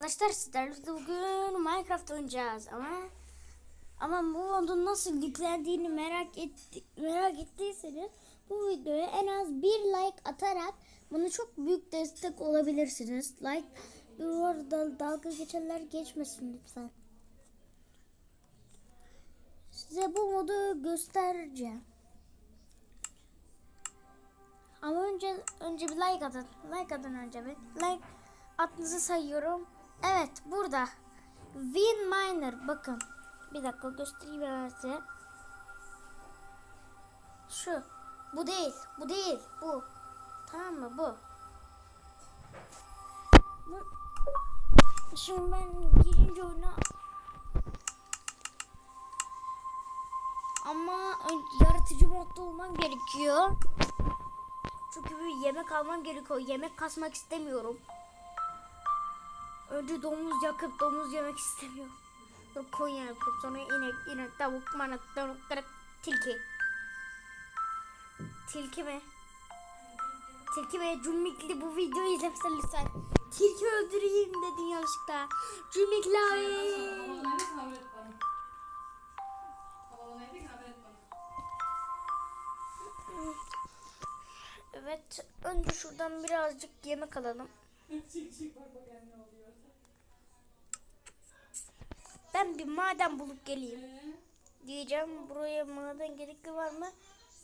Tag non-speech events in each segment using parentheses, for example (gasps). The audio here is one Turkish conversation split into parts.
Arkadaşlar sizlerle bugün Minecraft oynayacağız ama ama bu modun nasıl yüklendiğini merak etti, merak ettiyseniz bu videoya en az bir like atarak bana çok büyük destek olabilirsiniz. Like bu arada dalga geçenler geçmesin lütfen. Size bu modu göstereceğim. Ama önce önce bir like atın. Like atın önce bir. Like atınızı sayıyorum. Evet burada. Win Miner bakın. Bir dakika göstereyim size. Şu. Bu değil. Bu değil. Bu. Tamam mı? Bu. bu. Şimdi ben birinci oyuna ama yaratıcı modda olmam gerekiyor. Çünkü bir yemek almam gerekiyor. Yemek kasmak istemiyorum. Önce domuz yakıp domuz yemek istemiyorum. Sonra koyun yakıp sonra inek, inek, tavuk, manak, tavuk, kırık, tilki. Tilki mi? Tilki ve Cumikli bu videoyu izlemişsin lütfen. Tilki öldüreyim dedin yanlışlıkla. Cumikli abi. Bana. Evet, önce şuradan birazcık yemek alalım. (laughs) Çık çık bak bak oluyor. Ben bir maden bulup geleyim. Diyeceğim buraya maden gerekli var mı?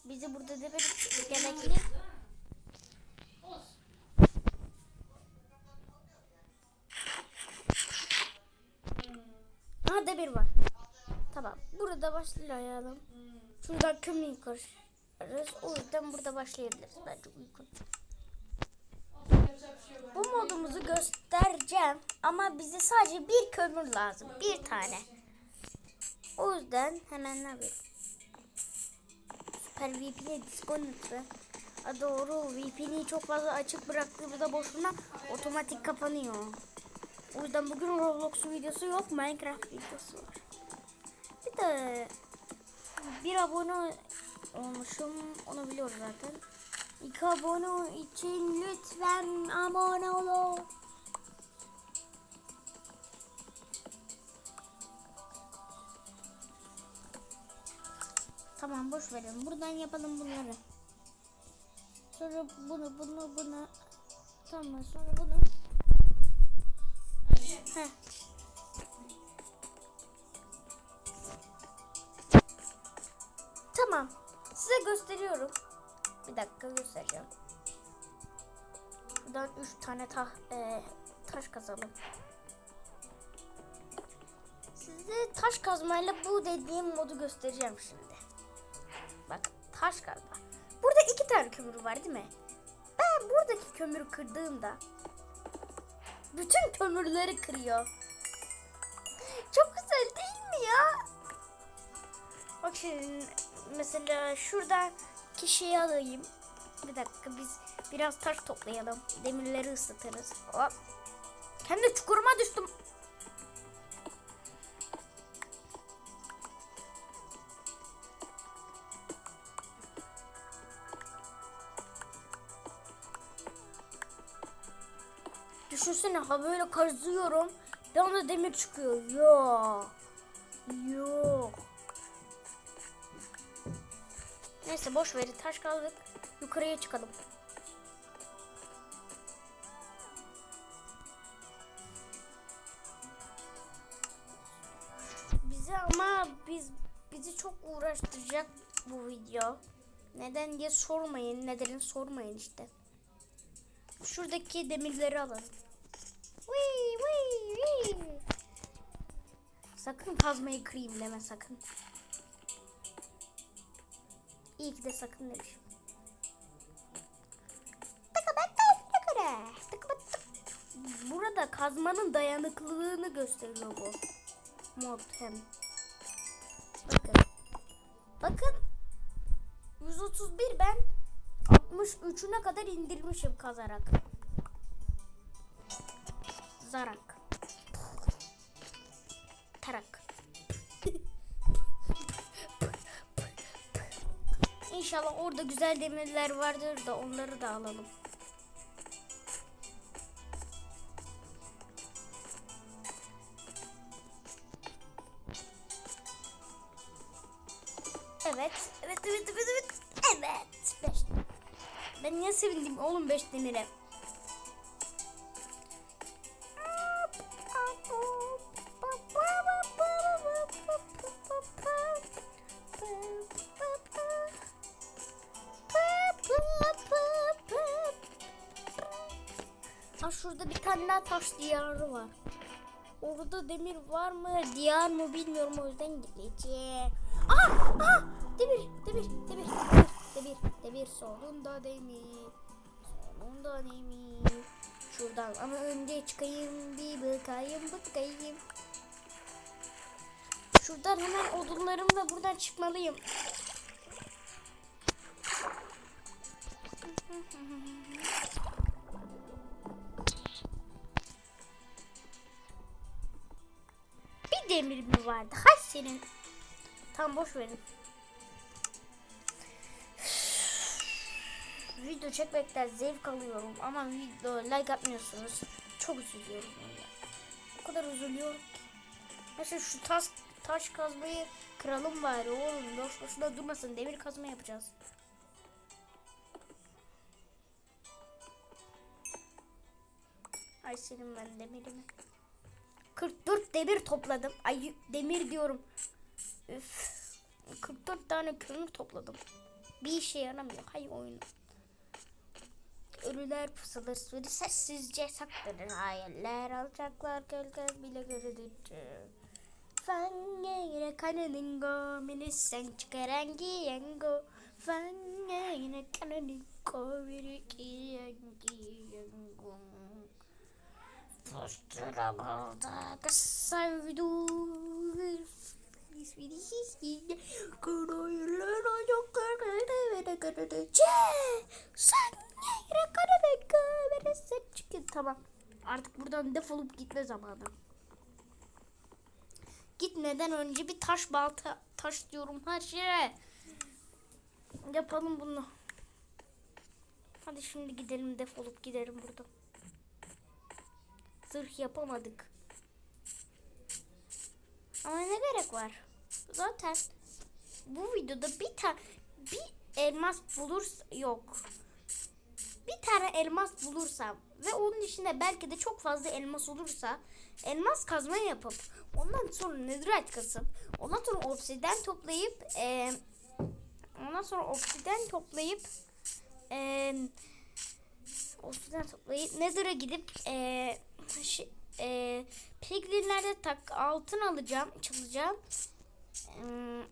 Bizi burada da bir gerekli. Aha demir var. Tamam. Burada başlayalım. Şuradan kömür yıkarız. O yüzden burada başlayabiliriz. Bence uygun. Olsun yapacak bir şey yok. Bu modumuzu göstereceğim. Ama bize sadece bir kömür lazım. Bir tane. O yüzden hemen ne yapayım? Süper VPN'e disconnect ve Ha doğru VPN'i çok fazla açık bıraktığımızda boşuna otomatik kapanıyor. O yüzden bugün Roblox videosu yok Minecraft videosu var. Bir de bir abone olmuşum onu biliyoruz zaten. İki abone için lütfen abone olun. Tamam boş verin. Buradan yapalım bunları. Sonra bunu bunu bunu. Tamam sonra bunu. Heh. Tamam. Size gösteriyorum. Bir dakika göstereceğim. Buradan 3 tane ta e, taş kazalım. Size taş kazmayla bu dediğim modu göstereceğim şimdi. Bak taş kazma. Burada iki tane kömür var değil mi? Ben buradaki kömürü kırdığımda bütün kömürleri kırıyor. Çok güzel değil mi ya? Bak şimdi mesela şuradan kişiyi alayım. Bir dakika biz biraz taş toplayalım. Demirleri ısıtırız. Hop. Kendi çukuruma düştüm. Düşünsene ha böyle kazıyorum. Bir anda demir çıkıyor. Yok. Yok. Neyse boş verin taş kaldık. Yukarıya çıkalım. Bizi ama biz bizi çok uğraştıracak bu video. Neden diye sormayın. Nedenini sormayın işte. Şuradaki demirleri alalım. Wee, wee, wee. Sakın kazmayı kırayım deme sakın. İyi ki de sakın demişim. Burada kazmanın dayanıklılığını gösteriyor bu mod hem. Bakın. Bakın. 131 ben 63'üne kadar indirmişim kazarak. Zarak. İnşallah orada güzel demirler vardır da onları da alalım. Evet, evet, evet, evet, evet, evet. Beş. Ben niye sevindim oğlum beş demire? Ha şurada bir tane daha taş diyarı var. Orada demir var mı, diyar mı bilmiyorum o yüzden gideceğim. Aa, aa, demir, demir, demir, demir, demir, demir, sonunda demir, sonunda demir. Şuradan ama önce çıkayım bir bakayım bakayım. Şuradan hemen odunlarımla buradan çıkmalıyım. (laughs) demir mi vardı? Hay senin. Tam boş verin. Video çekmekten zevk alıyorum ama video like atmıyorsunuz. Çok üzülüyorum ya. O kadar üzülüyorum ki. Mesela şu taş, taş kazmayı kıralım bari oğlum. Boş boşuna durmasın. Demir kazma yapacağız. Ay senin ben demirimi. 44 demir topladım. Ay demir diyorum. Üf. 44 tane kömür topladım. Bir işe yaramıyor. Hay oyun. Ölüler fısılır sürü sessizce saklanır hayaller alçaklar gölge bile görülür. Fangere kanalingo minisen çıkarangiyango Fangere kanalingo virikiyangiyango Posturamada kasaydu Tamam. Artık buradan defolup gitme zamanı. Gitmeden önce bir taş balta taş diyorum her şeye. Yapalım bunu. Hadi şimdi gidelim defolup gidelim buradan. Zırh yapamadık. Ama ne gerek var? Zaten bu videoda bir tane bir elmas bulursa yok. Bir tane elmas bulursam ve onun içinde belki de çok fazla elmas olursa elmas kazma yapıp ondan sonra netherite kasıp ondan sonra obsidyen toplayıp eee, ondan sonra obsidyen toplayıp eee obsidyen toplayıp nether'a gidip eee şey, eee piglinlerde tak altın alacağım çalacağım. Eee,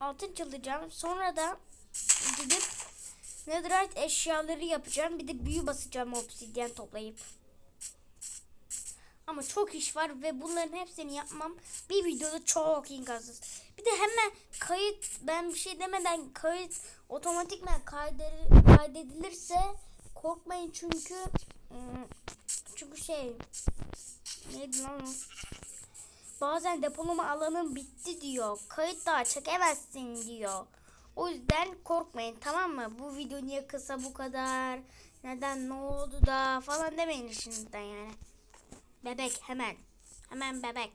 altın çalacağım. Sonra da gidip netherite eşyaları yapacağım. Bir de büyü basacağım obsidyen toplayıp. Ama çok iş var ve bunların hepsini yapmam bir videoda çok imkansız. Bir de hemen kayıt ben bir şey demeden kayıt otomatikman kayder- kaydedilirse korkmayın çünkü ım, çünkü şey neydi lan o? Bazen depolama alanın bitti diyor. Kayıt daha çekemezsin diyor. O yüzden korkmayın tamam mı? Bu video niye kısa bu kadar? Neden ne oldu da falan demeyin işinizden yani. Bebek hemen. Hemen bebek.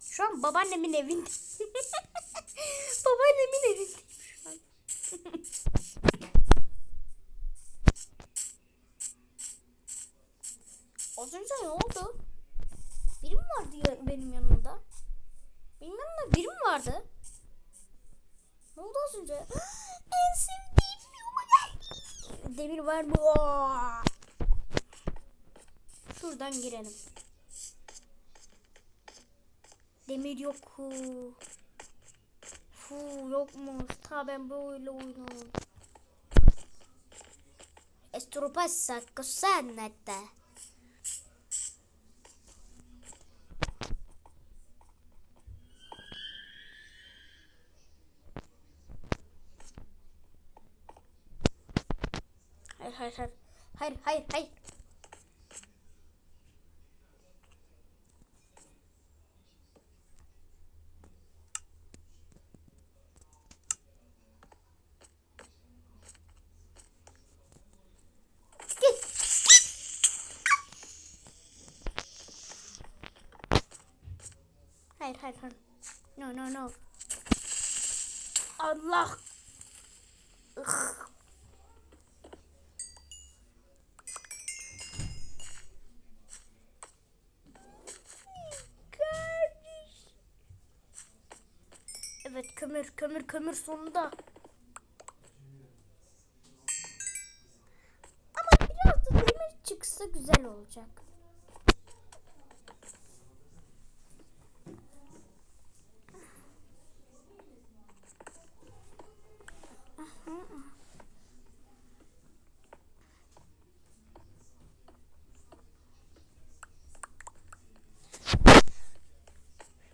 Şu an babaannemin evinde. (laughs) babaannemin evindeyim şu an. (laughs) Az önce ne oldu? Biri mi vardı benim yanımda? Benim yanımda biri mi vardı? Ne oldu az önce? (gasps) en sevdiğim. Demir var mı? Aa! Şuradan girelim. Demir yok. Fu yokmuş. Ta ben böyle oynuyorum. Esto passa cosa nata. Hayır hayır hayır. Hayır hayır hayır. Hayır hayır. No no no. Allah. Ih. Kömür kömür kömür sonunda. Ama biraz da demir çıksa güzel olacak.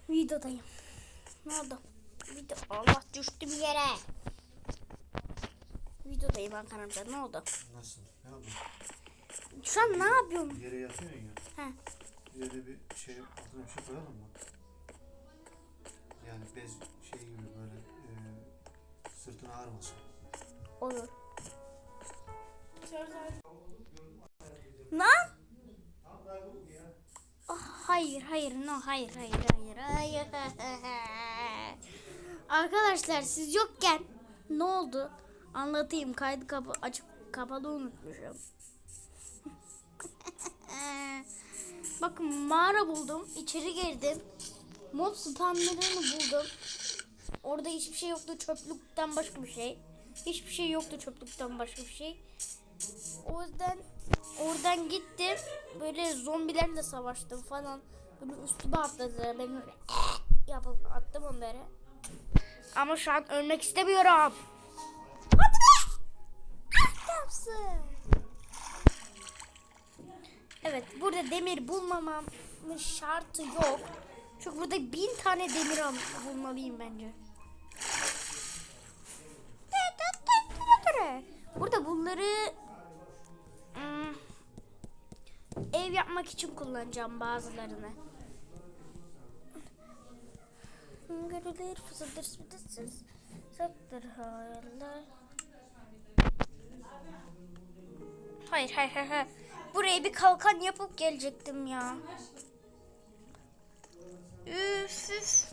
Videodayım. Ne oldu? Video Allah düştüm yere. Videodayım Hakan amca ne oldu? Nasıl? Ne oldu? Şu an ne yapıyorum? Yere yatıyorsun ya. He. Yere bir şey altına bir şey koyalım mı? Yani bez şey gibi böyle e, sırtın ağrımasın. Olur. Lan? Ah, hayır hayır no hayır hayır hayır hayır. (laughs) Arkadaşlar siz yokken ne oldu? Anlatayım kaydı kapı açık kapalı unutmuşum. (laughs) Bakın mağara buldum. içeri girdim. Mob spamlarını buldum. Orada hiçbir şey yoktu çöplükten başka bir şey. Hiçbir şey yoktu çöplükten başka bir şey. O yüzden oradan gittim. Böyle zombilerle savaştım falan. Böyle üstüme atladılar. Ben böyle (laughs) yapıp attım onları. Ama şu an ölmek istemiyorum. Hadi be! Ah, yapsın. Evet burada demir bulmamamın şartı yok. Çünkü burada bin tane demir al- bulmalıyım bence. Burada bunları hmm, ev yapmak için kullanacağım bazılarını. Görülür fısıldır fısıldır saktır hayaller. Hayır hayır hayır hayır. Buraya bir kalkan yapıp gelecektim ya. Üf üf.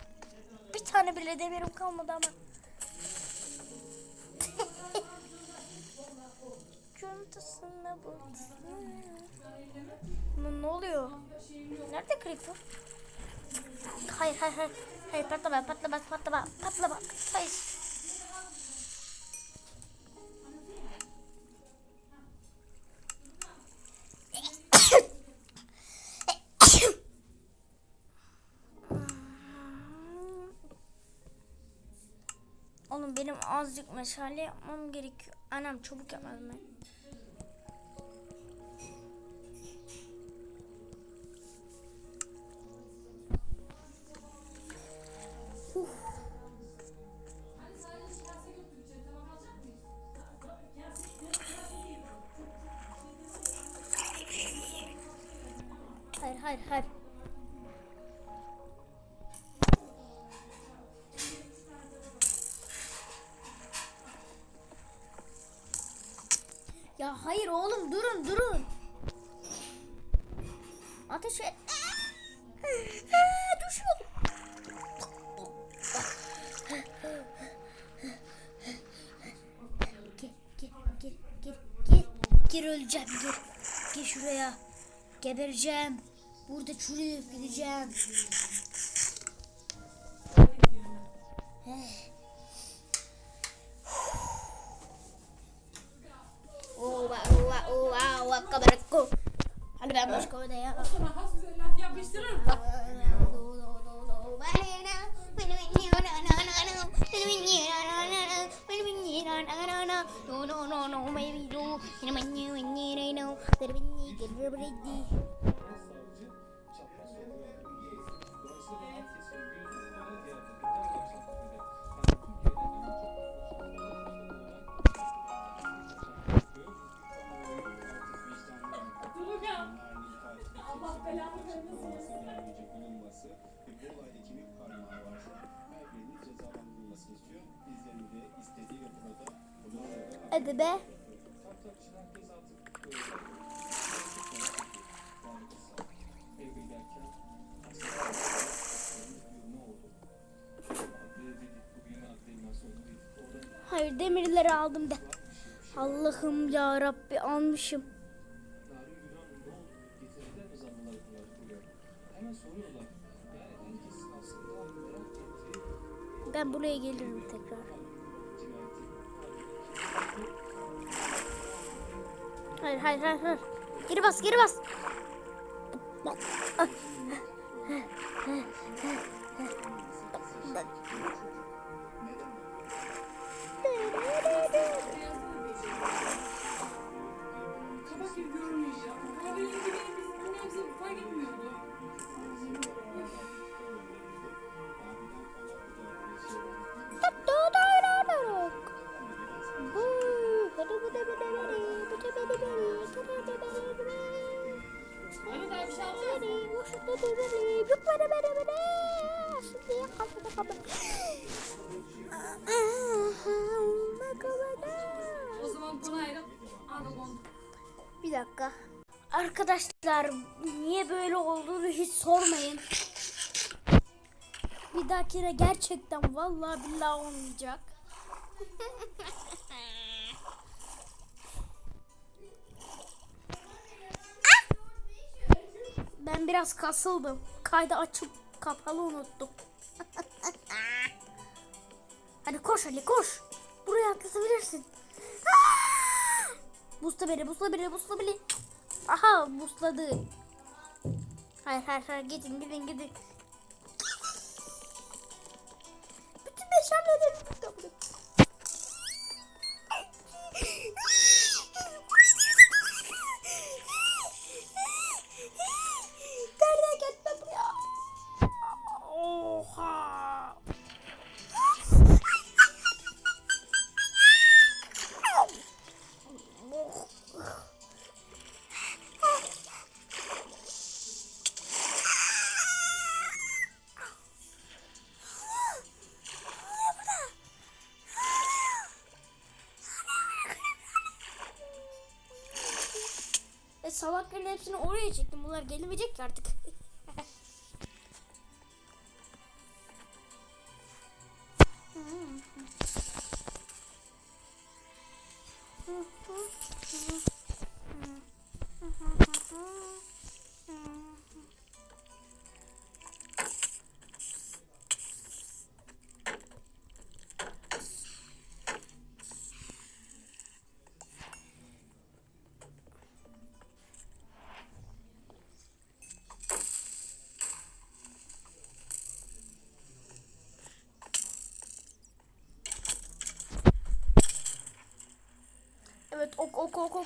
Bir tane bile demirim kalmadı ama. (laughs) Çantasına baksana. Ne, ne oluyor? Nerede Creeper? Hayır hayır hayır. Hayır patlama patlama patlama patlama. Hayır. Oğlum benim azıcık meşale yapmam gerekiyor. Anam çabuk yapmadım ben. Hayır hayır. Ya hayır oğlum durun durun. Ateş et. Düşüyorum. Gir gir gir gir gir. Gir öleceğim gir. Gir şuraya. Gebereceğim. Burada çürüyüp gideceğim. Eh. Oba oba oba oba kabarako. Hadi ben başka odaya. Sonra has güzel laf yapıştırır. Hadi be. Hayır demirleri aldım de. Allah'ım ya Rabbi almışım. Ben buraya gelirim tekrar. Hayır hayır hayır hayır. Geri bas geri bas. Arkadaşlar niye böyle olduğunu hiç sormayın. Bir dahakine gerçekten vallahi billahi olmayacak. (laughs) Ben biraz kasıldım. Kaydı açıp kapalı unuttum. (laughs) Hadi koş Ali koş. Buraya atlatabilirsin. (laughs) Busla beni, busla beni, busla beni. Aha busladı. Hayır hayır hayır gidin gidin gidin. Bütün burada Nereden salakların hepsini oraya çektim. Bunlar gelemeyecek ki artık.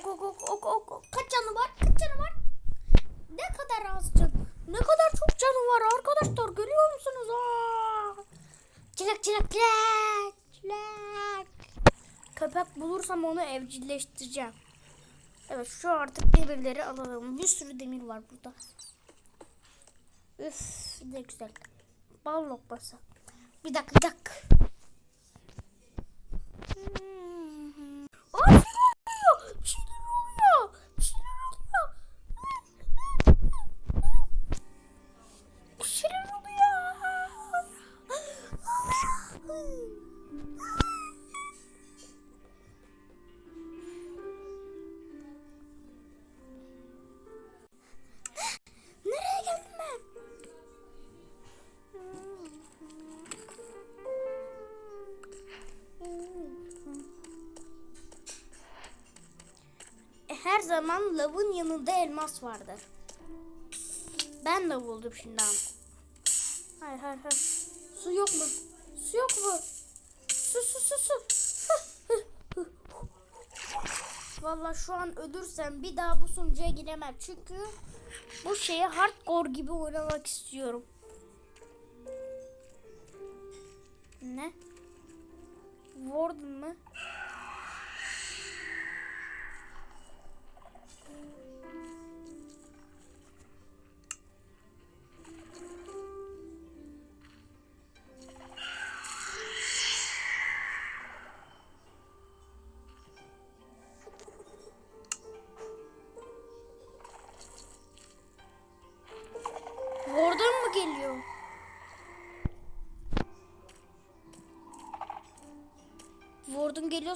ok ok ok ok ok. Kaç canı var? Kaç canı var? Ne kadar az can. Ne kadar çok canı var arkadaşlar. Görüyor musunuz? Çilek çilek çilek. Çilek. Köpek bulursam onu evcilleştireceğim. Evet şu artık demirleri alalım. Bir sürü demir var burada. Üf ne güzel. Bal lokması. Bir dakika bir dakika. Zaman lavın yanında elmas vardır. Ben de buldum şimdi ama. Hayır hayır hayır. Su yok mu? Su yok mu? Su su su su. (laughs) Vallahi şu an ölürsem bir daha bu sunucuya giremem. Çünkü bu şeyi hardcore gibi oynamak istiyorum. Ne? Warden mı?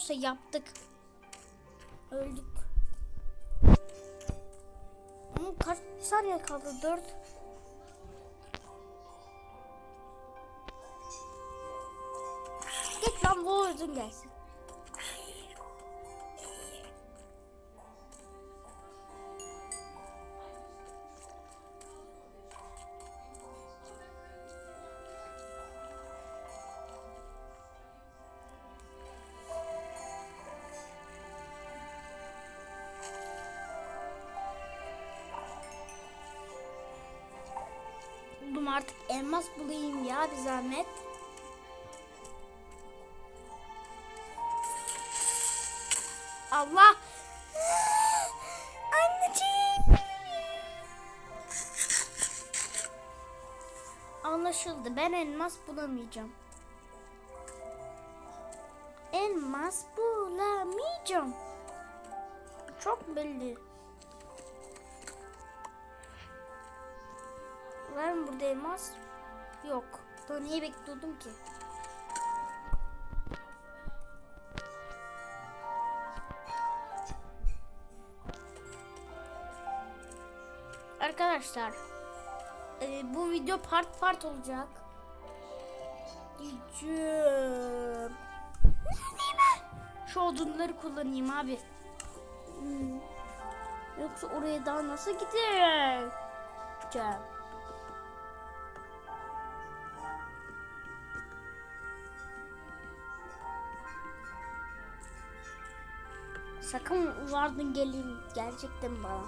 Olsa yaptık. Öldük. Ama kaç saniye kaldı? 4 Git lan bu özün gelsin. Artık elmas bulayım ya bir zahmet. Allah. (gasps) Anneciğim. Anlaşıldı. Ben elmas bulamayacağım. Elmas bulamayacağım. Çok belli. Burada elmas? Yok. Daha niye bekliyordum ki? Arkadaşlar e, bu video part part olacak. Diyeceğim. Şu odunları kullanayım abi. Hmm. Yoksa oraya daha nasıl gideceğim? Sakın vardın gelin gerçekten bana.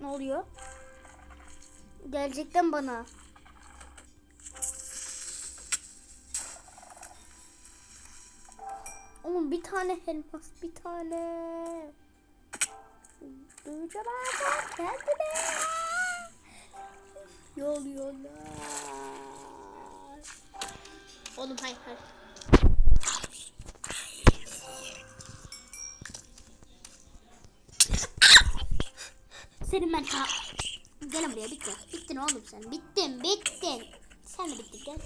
Ne oluyor? Gelecekten bana. Oğlum bir tane elmas bir tane. Duyacağım abi kendine. Yol yollar. Oğlum hayır hayır. Senin ben ha... Gel buraya bittin. Bittin oğlum sen. Bittin bittin. Sen de bittin gel.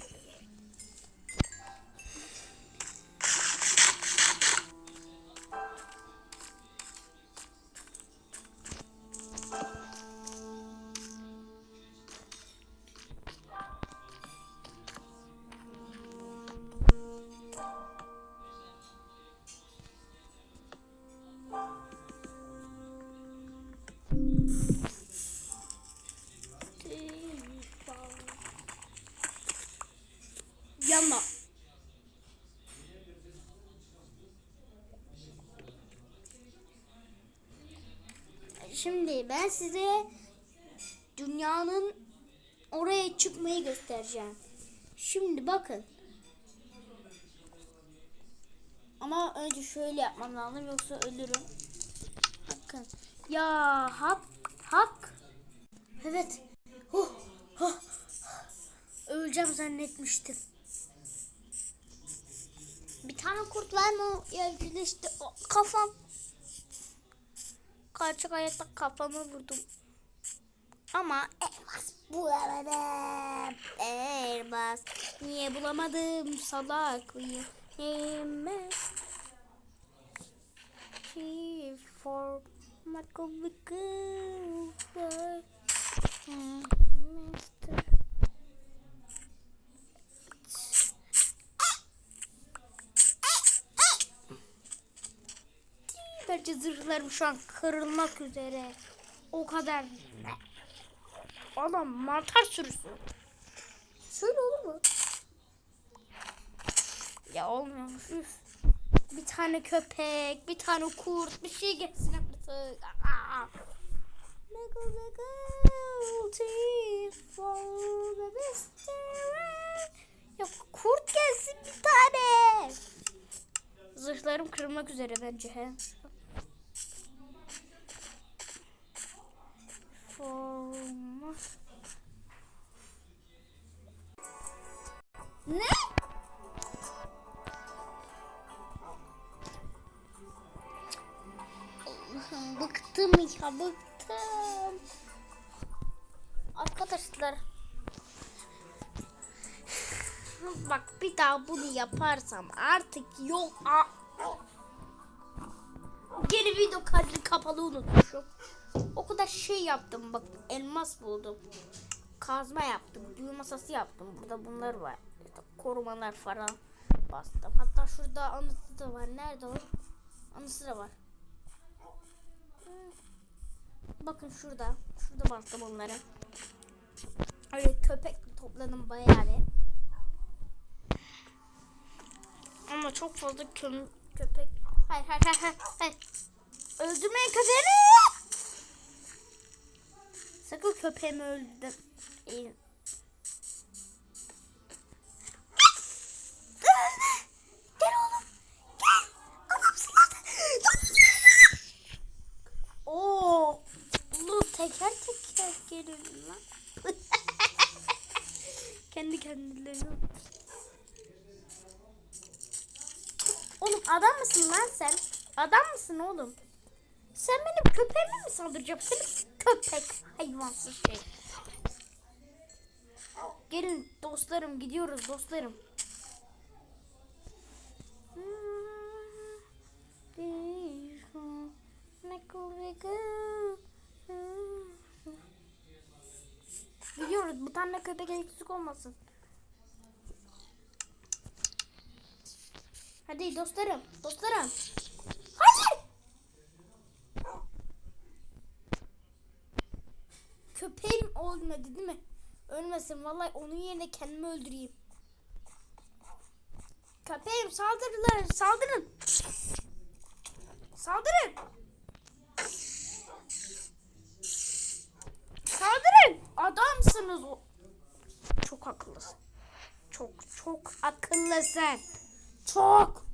Şimdi ben size dünyanın oraya çıkmayı göstereceğim. Şimdi bakın. Ama önce şöyle yapmam lazım yoksa ölürüm. Bakın. Ya hak hak. Evet. Huh, huh. Öleceğim zannetmiştim. Bir tane kurt var mı? Ya o kafam. Karşı hayatta kafamı vurdum. Ama elmas bulamadım. Elmas. Niye bulamadım salak? Elmas. She for Michael Vickers. Mister. Bence zırhlarım şu an kırılmak üzere. O kadar. Adam mantar sürüsü. Şöyle olur mu? Ya olmuyor. Üf. Bir tane köpek, bir tane kurt, bir şey gelsin artık. Mega mega for the mystery. Ya kurt gelsin bir tane. Zırhlarım kırılmak üzere bence he. Forma. Ne? Allah'ım bıktım ya bıktım. Arkadaşlar Bak bir daha bunu yaparsam artık yok. Geri video kaydı kapalı unutmuşum. O kadar şey yaptım bak elmas buldum. Kazma yaptım. Büyü masası yaptım. Burada bunlar var. İşte korumalar falan bastım. Hatta şurada anısı da var. Nerede o? Anısı da var. Bakın şurada. Şurada bastım onları. Öyle köpek topladım bayağı bir. Ama çok fazla köpek. Hayır hayır hayır hayır. Öldürmeyin köpeğimi. Sakın köpeğimi. İyi. Gel oğlum. Gel. Adamsın lan. Oo. Lu teker teker gelin lan. (laughs) Kendi kendilerine. Oğlum adam mısın lan sen? Adam mısın oğlum? Sen benim köpeğime mi saldıracaksın? Köpek hayvansız şey. Gelin dostlarım gidiyoruz dostlarım. Gidiyoruz bir tane köpek eksik olmasın. Hadi dostlarım, dostlarım. Hayır! Köpeğim ölmedi değil mi? Ölmesin vallahi onun yerine kendimi öldüreyim. Köpeğim saldırırlar, saldırın. Saldırın. Saldırın. Adamsınız o. Çok akıllısın. Çok çok akıllısın. Çok.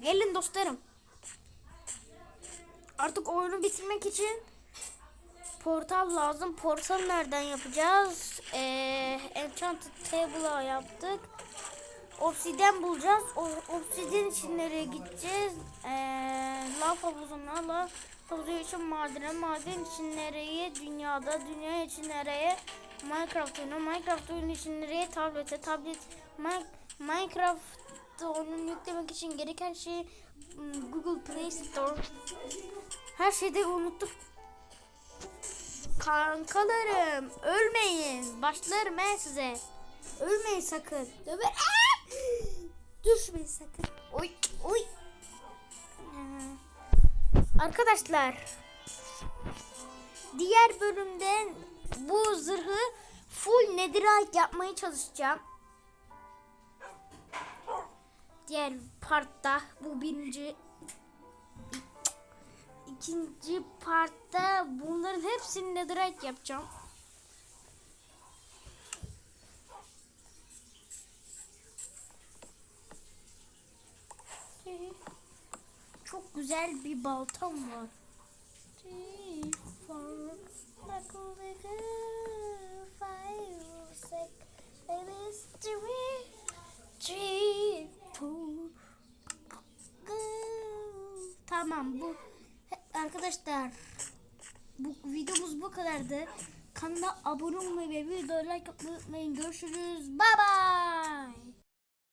Gelin dostlarım. Artık oyunu bitirmek için portal lazım. Portal nereden yapacağız? Ee, Enchanted Table'a yaptık. Obsidian bulacağız. O, obsidian için nereye gideceğiz? Ee, lav havuzuna, lav havuzu için madene, maden için nereye? Dünyada, dünya için nereye? Minecraft oyunu, Minecraft oyunu için nereye? Tablete, tablet, Mi- Minecraft oyunu yüklemek için gereken şey hmm, Google Play Store. Her şeyde unuttuk. Kankalarım ölmeyin. Başlarım ben size. Ölmeyin sakın. Döver. Aa! Düşmeyin sakın. Oy oy. Ee, Arkadaşlar diğer bölümde bu zırhı full netherite yapmaya çalışacağım. Diğer partta bu birinci ikinci partta bunların hepsini netherite yapacağım. Çok güzel bir baltam var. Tamam bu arkadaşlar bu videomuz bu kadardı. Kanala abone olmayı ve videoya like atmayı unutmayın. Görüşürüz. Bye bye.